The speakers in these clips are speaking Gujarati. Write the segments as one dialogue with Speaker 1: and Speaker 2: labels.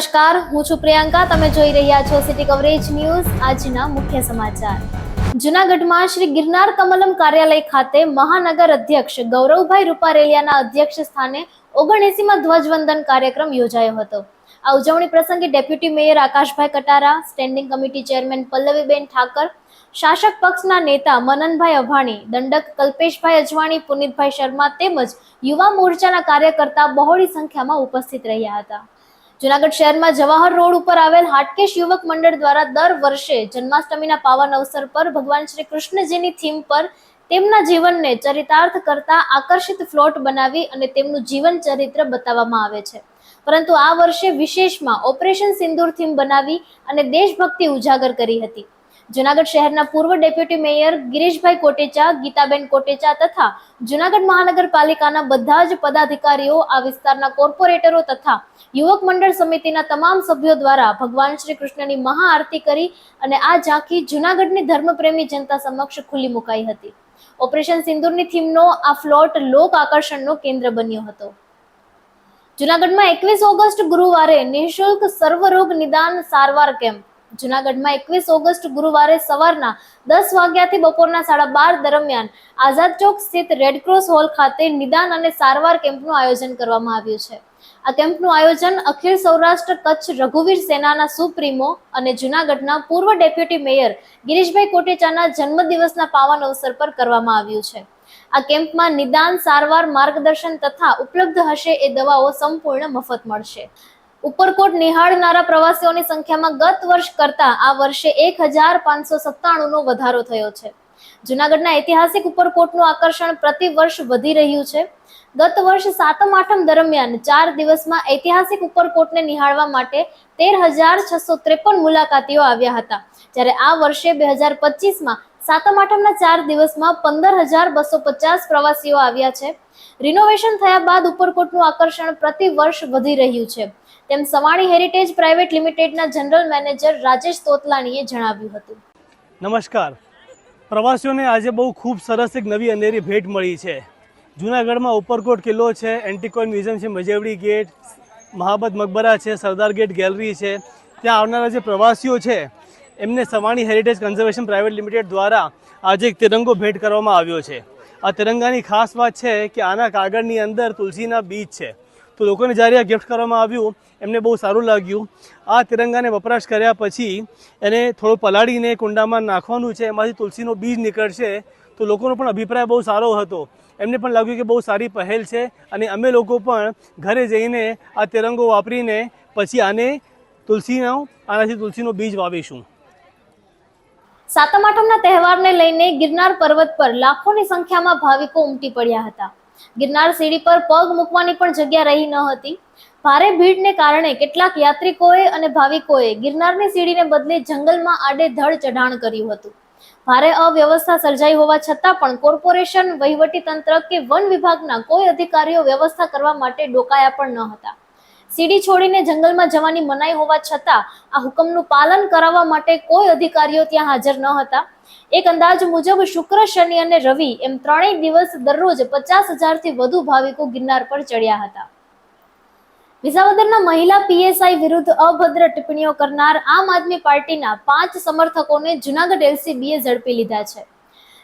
Speaker 1: નમસ્કાર, હું છું પ્રિયંકા. તમે જોઈ રહ્યા છો સિટી કવરેજ ન્યૂઝ આજના મુખ્ય સમાચાર. જુનાગઢમાં શ્રી ગિરનાર કમલમ કાર્યાલય ખાતે મહાનગર અધ્યક્ષ ગૌરવભાઈ રૂપારેલિયાના અધ્યક્ષ સ્થાને ઓગણએસીમાં ધ્વજવંદન કાર્યક્રમ યોજાયો હતો. આ ઉજવણી પ્રસંગે deputy mayor Akashbhai Katara, standing committee chairman Pallaviben Thakar, શાસક પક્ષના નેતા મનનભાઈ અભાણી, દંડક કલ્પેશભાઈ અજવાણી, પુનિતભાઈ શર્મા તેમજ યુવા મોરચાના કાર્યકર્તા બહોળી સંખ્યામાં ઉપસ્થિત રહ્યા હતા. જુનાગઢ શહેરમાં જવાહર રોડ ઉપર આવેલ હાટકેશ યુવક મંડળ દ્વારા દર વર્ષે જન્માષ્ટમીના પાવન અવસર પર ભગવાન શ્રી કૃષ્ણજીની થીમ પર તેમના જીવનને ચરિતાર્થ કરતા આકર્ષિત ફ્લોટ બનાવી અને તેમનું જીવન ચરિત્ર બતાવવામાં આવે છે. પરંતુ આ વર્ષે વિશેષમાં ઓપરેશન સિંદૂર થીમ બનાવી અને દેશભક્તિ ઉજાગર કરી હતી. જુનાગઢ શહેરના પૂર્વ ડેપ્યુટી મેયર ગિરીશભાઈ કોટેચા, ગીતાબેન કોટેચા તથા જુનાગઢ મહાનગરપાલિકાના બધા જ પદાધિકારીઓ આ વિસ્તારના કોર્પોરેટરો તથા યુવક મંડળ સમિતિના તમામ સભ્યો દ્વારા ભગવાન શ્રી કૃષ્ણની મહાઆરતી કરી અને આ ઝાંખી જુનાગઢની ધર્મપ્રેમી જનતા સમક્ષ ખુલ્લી મુકાઈ હતી. ઓપરેશન સિંદૂરની થીમનો આ ફ્લોટ લોક આકર્ષણનો કેન્દ્ર બન્યો હતો. જુનાગઢમાં એકવીસ ઓગસ્ટ ગુરુવારે નિઃશુલ્ક સર્વરોગ નિદાન સારવાર કેમ્પ જુનાગઢમાં એકવીસ ઓગસ્ટ ગુરુવારે સવારના દસ વાગ્યાથી બપોરના સાડા બાર દરમિયાન આઝાદ ચોક સ્થિત રેડક્રોસ હોલ ખાતે નિદાન અને સારવાર કેમ્પનું આયોજન કરવામાં આવ્યું છે. આ કેમ્પનું આયોજન અખિલ સૌરાષ્ટ્ર કચ્છ રઘુવીર સેનાના સુપ્રીમો અને જુનાગઢના પૂર્વ ડેપ્યુટી મેયર ગિરીશભાઈ કોટેચાના જન્મદિવસના પાવન અવસર પર કરવામાં આવ્યું છે. આ કેમ્પમાં નિદાન, સારવાર, માર્ગદર્શન તથા ઉપલબ્ધ હશે એ દવાઓ સંપૂર્ણ મફત મળશે. ઉપરકોટ નિહાળનારા પ્રવાસીઓની સંખ્યામાં ગત વર્ષ કરતા આ વર્ષે એક હજાર પાંચસો સત્તાણુંનો વધારો થયો છે. જુનાગઢના ઐતિહાસિક ઉપરકોટનું આકર્ષણ પ્રતિ વર્ષ વધી રહ્યું છે. ગત વર્ષ સાતમ આઠમ દરમિયાન ચાર દિવસમાં ઐતિહાસિક ઉપરકોટને નિહાળવા માટે તેર હજાર છસો ત્રેપન મુલાકાતીઓ આવ્યા હતા. જ્યારે આ વર્ષે બે હજાર પચીસમાં સાતમ આઠમના ચાર દિવસમાં પંદર હજાર બસો પચાસ પ્રવાસીઓ આવ્યા છે. રિનોવેશન થયા બાદ ઉપરકોટનું આકર્ષણ પ્રતિ વર્ષ વધી રહ્યું છે. તેમ સવાણી હેરિટેજ પ્રાઇવેટ લિમિટેડના જનરલ મેનેજર રાજેશ તોતલાણીએ જણાવ્યું હતું.
Speaker 2: નમસ્કાર. પ્રવાસીઓને આજે બહુ ખૂબ સરસ એક નવી અંધેરી ભેટ મળી છે. જૂનાગઢમાં ઉપરકોટ કિલ્લો છે, એન્ટીકોઇન મ્યુઝિયમ છે, મજેવડી ગેટ, મહાબત મકબરા છે, સરદાર ગેટ ગેલેરી છે. ત્યાં આવનારા જે પ્રવાસીઓ છે, એમને Savani heritage conservation private limited દ્વારા આજે એક તિરંગો ભેટ કરવામાં આવ્યો છે. આ તિરંગાની ખાસ વાત છે કે આના કાગળની અંદર તુલસીના બીજ છે. તો લોકોને જ્યારે આ ગિફ્ટ કરવામાં આવ્યું, એમને બહુ સારું લાગ્યું. આ તિરંગાને વપરાશ કર્યા પછી એને થોડો પલાળીને કુંડામાં નાખવાનું છે, એમાંથી તુલસીનો બીજ નીકળશે. તો લોકોનો પણ અભિપ્રાય બહુ સારો હતો. એમને પણ લાગ્યું કે બહુ સારી પહેલ છે અને અમે લોકો પણ ઘરે જઈને આ તિરંગો વાપરીને પછી આને તુલસીનો, આનાથી તુલસીનો બીજ વાવીશું.
Speaker 1: સાતમ આઠમના તહેવારને લઈને ગિરનાર પર્વત પર લાખોની સંખ્યામાં ભાવિકો ઉમટી પડ્યા હતા. ગિરનાર સીડી પર પગ મૂકવાની પણ જગ્યા રહી ન હતી. ભારે ભીડને કારણે કેટલાક યાત્રિકોએ અને ભાવિકોએ ગિરનારની સીડીને બદલે જંગલમાં આડેધડ ચઢાણ કર્યું હતું. ભારે અવ્યવસ્થા સર્જાઈ હોવા છતાં પણ કોર્પોરેશન વહીવટી તંત્ર કે વન વિભાગના કોઈ અધિકારીઓ વ્યવસ્થા કરવા માટે ડોકાયા પણ ન હતા. સીડી છોડીને જંગલમાં જવાની મનાઈ હોવા છતાં આ હુકમનું પાલન કરાવવા માટે કોઈ અધિકારીઓ ત્યાં હાજર ન હતા. એક અંદાજ મુજબ શુક્ર, શનિ અને રવિ એમ ત્રણેય દિવસ દરરોજ પચાસ હજારથી વધુ ભાવિકો ગિરનાર પર ચડ્યા હતા. વિસાવદરના મહિલા પીએસઆઈ વિરુદ્ધ અભદ્ર ટિપ્પણીઓ કરનાર આમ આદમી પાર્ટીના પાંચ સમર્થકોને જુનાગઢ એલસીબીએ ઝડપી લીધા છે.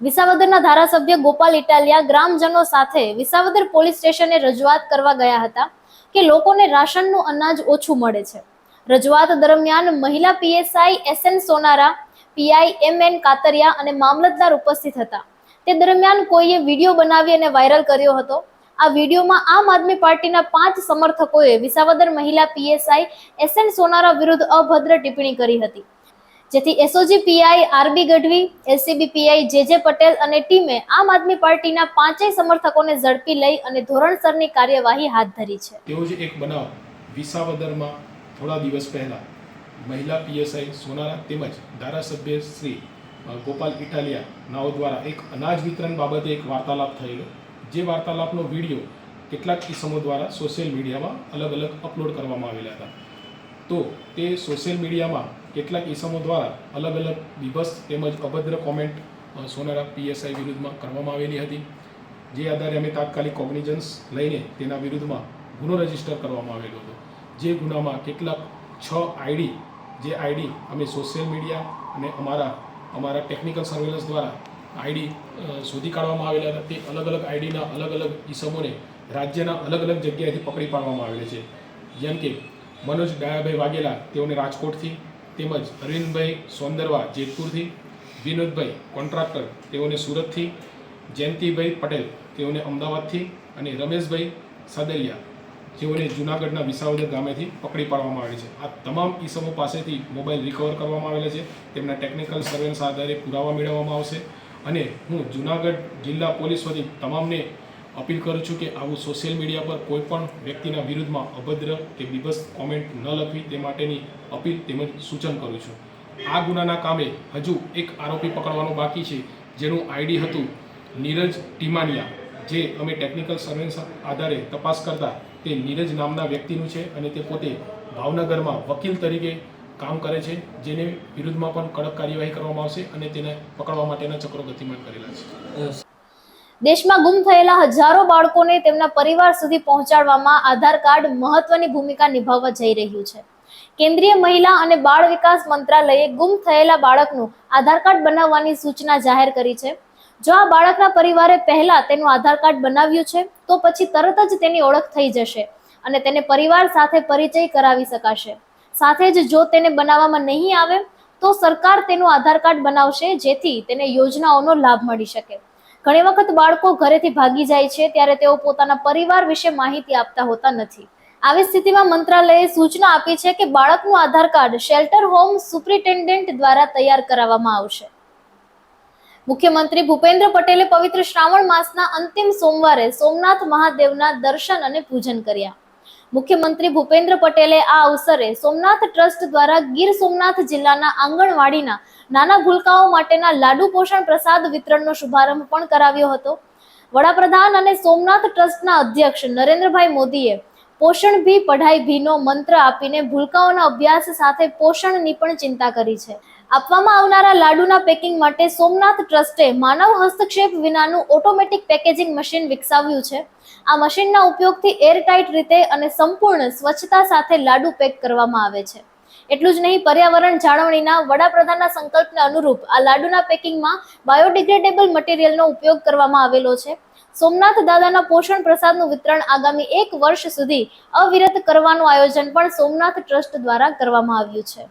Speaker 1: વિસાવદરના ધારાસભ્ય ગોપાલ ઇટાલિયા ગ્રામજનો સાથે વિસાવદર પોલીસ સ્ટેશને રજૂઆત કરવા ગયા હતા કે લોકોને રાશનનું અનાજ ઓછું મળે છે. રજૂઆત દરમિયાન મહિલા PSI S N Sonara, PI M N Katariya અને મામલતદાર ઉપસ્થિત હતા. તે દરમિયાન કોઈએ વીડિયો બનાવી અને વાયરલ કર્યો હતો. આ વિડીયોમાં આમ આદમી પાર્ટીના પાંચ સમર્થકોએ વિસાવદર મહિલા પીએસઆઈ એસ એન સોનારા વિરુદ્ધ અભદ્ર ટિપ્પણી કરી હતી. જેથી SOG PI RB Gadhvi LCB PI J J Patel અને ટીમે આમ આદમી પાર્ટીના પાંચેય સમર્થકોને ઝડપી લઈ અને ધોરણસરની કાર્યવાહી હાથ ધરી છે.
Speaker 3: તેવો જ એક બનાવ, વિસાવદરમાં થોડા દિવસ પહેલાં મહિલા પીએસઆઈ સોનારા તેમજ ધારાસભ્ય શ્રી ગોપાલ ઇટાલિયા નાઓ દ્વારા એક અનાજ વિતરણ બાબતે એક વાર્તાલાપ થયેલો. જે વાર્તાલાપનો વીડિયો કેટલાક કિસમો દ્વારા સોશિયલ મીડિયામાં અલગ અલગ અપલોડ કરવામાં આવેલા હતા. તો તે સોશિયલ મીડિયામાં કેટલાક ઇસમો દ્વારા અલગ અલગ બીભત્સ તેમજ અભદ્ર કોમેન્ટ સોનારા પીએસઆઈ વિરુદ્ધમાં કરવામાં આવેલી હતી. જે આધારે અમે તાત્કાલિક કોગ્નિજન્સ લઈને તેના વિરુદ્ધમાં ગુનો રજિસ્ટર કરવામાં આવેલો હતો. જે ગુનામાં કેટલાક છ આઈડી, જે આઈડી અમે સોશિયલ મીડિયા અને અમારા અમારા ટેકનિકલ સર્વેલન્સ દ્વારા આઈડી શોધી કાઢવામાં આવેલા હતા. તે અલગ અલગ આઈડીના અલગ અલગ ઈસમોને રાજ્યના અલગ અલગ જગ્યાએથી પકડી પાડવામાં આવેલા છે. જેમ કે મનોજ ડાયાભાઈ વાઘેલા, તેઓને રાજકોટથી તેમજ અરવિંદભાઈ સોંદરવા જેતપુરથી, વિનોદભાઈ કોન્ટ્રાક્ટર તેઓને સુરતથી, જયંતિભાઈ પટેલ તેઓને અમદાવાદથી અને રમેશભાઈ સાદરિયા જેઓને જૂનાગઢના વિસાવદર ગામેથી પકડી પાડવામાં આવે છે. આ તમામ ઈસમો પાસેથી મોબાઈલ રિકવર કરવામાં આવેલા છે. તેમના ટેકનિકલ સર્વેલન્સ આધારે પુરાવા મેળવવામાં આવશે. અને હું જૂનાગઢ જિલ્લા પોલીસ વતી તમામને અપીલ કરું છું કે આવું સોશિયલ મીડિયા પર કોઈ પણ વ્યક્તિના વિરુદ્ધમાં અભદ્ર કે બીભસ કોમેન્ટ ન લખવી તે માટેની અપીલ તેમજ સૂચન કરું છું. આ ગુનાના કામે હજુ એક આરોપી પકડવાનો બાકી છે, જેનું આઈડી હતું નીરજ ટીમાનિયા, જે અમે ટેકનિકલ સર્વેલન્સ આધારે તપાસ કરતા તે નીરજ નામના વ્યક્તિનું છે અને તે પોતે ભાવનગરમાં વકીલ તરીકે કામ કરે છે, જેને વિરુદ્ધમાં પણ કડક કાર્યવાહી કરવામાં આવશે અને તેને પકડવા માટેના ચક્રો ગતિમાન કરેલા છે.
Speaker 1: દેશમાં ગુમ થયેલા હજારો બાળકોને તેમના પરિવાર સુધી પહોંચાડવામાં આધાર કાર્ડ મહત્વની ભૂમિકા નિભાવવા જઈ રહ્યું છે. કેન્દ્રીય મહિલા અને બાળ વિકાસ મંત્રાલયે ગુમ થયેલા બાળકનું આધાર કાર્ડ બનાવવાની સૂચના જાહેર કરી છે. જો આ બાળકના પરિવારે પહેલા તેનું આધાર કાર્ડ બનાવ્યું છે, તો પછી તરત જ તેની ઓળખ થઈ જશે અને તેને પરિવાર સાથે પરિચય કરાવી શકાશે. સાથે જ જો તેને બનાવવામાં નહીં આવે, તો સરકાર તેનું આધાર કાર્ડ બનાવશે જેથી તેને યોજનાઓનો લાભ મળી શકે. ઘણી વખત બાળકો ઘરેથી ભાગી જાય છે ત્યારે તેઓ પોતાના પરિવાર વિશે માહિતી આપતા હોતા નથી. આવી સ્થિતિમાં મંત્રાલયે સૂચના આપી છે કે બાળકનું Aadhaar card shelter home superintendent દ્વારા તૈયાર કરાવવામાં આવશે. મુખ્યમંત્રી ભૂપેન્દ્ર પટેલે પવિત્ર શ્રાવણ માસના અંતિમ સોમવારે સોમનાથ મહાદેવના દર્શન અને પૂજન કર્યા. મુખ્યમંત્રી ભૂપેન્દ્ર પટેલે આ અવસરે સોમનાથ ટ્રસ્ટ દ્વારા ગીર સોમનાથ જિલ્લાના આંગણવાડીના નાના ભૂલકાઓ માટેના લાડુ પોષણ પ્રસાદ વિતરણનો શુભારંભ પણ કરાવ્યો હતો. વડાપ્રધાન અને સોમનાથ ટ્રસ્ટના અધ્યક્ષ નરેન્દ્રભાઈ મોદીએ પોષણ ભી, પઢાઈ ભીનો મંત્ર આપીને ભૂલકાઓના અભ્યાસ સાથે પોષણની પણ ચિંતા કરી છે. આપવામાં આવનારા લાડુના પેકિંગ માટે સોમનાથ ટ્રસ્ટે માનવ હસ્તક્ષેપ વિનાનું ઓટોમેટિક પેકેજિંગ મશીન વિકસાવ્યું છે. આ મશીનના ઉપયોગથી એરટાઇટ રીતે અને સંપૂર્ણ સ્વચ્છતા સાથે લાડુ પેક કરવામાં આવે છે. એટલું જ નહીં, પર્યાવરણ જાળવણીના વડાપ્રધાનના સંકલ્પને અનુરૂપ આ લાડુના પેકિંગમાં બાયોડિગ્રેડેબલ મટીરિયલનો ઉપયોગ કરવામાં આવેલો છે. સોમનાથ દાદાના પોષણ પ્રસાદનું વિતરણ આગામી એક વર્ષ સુધી અવિરત કરવાનું આયોજન પણ સોમનાથ ટ્રસ્ટ દ્વારા કરવામાં આવ્યું છે.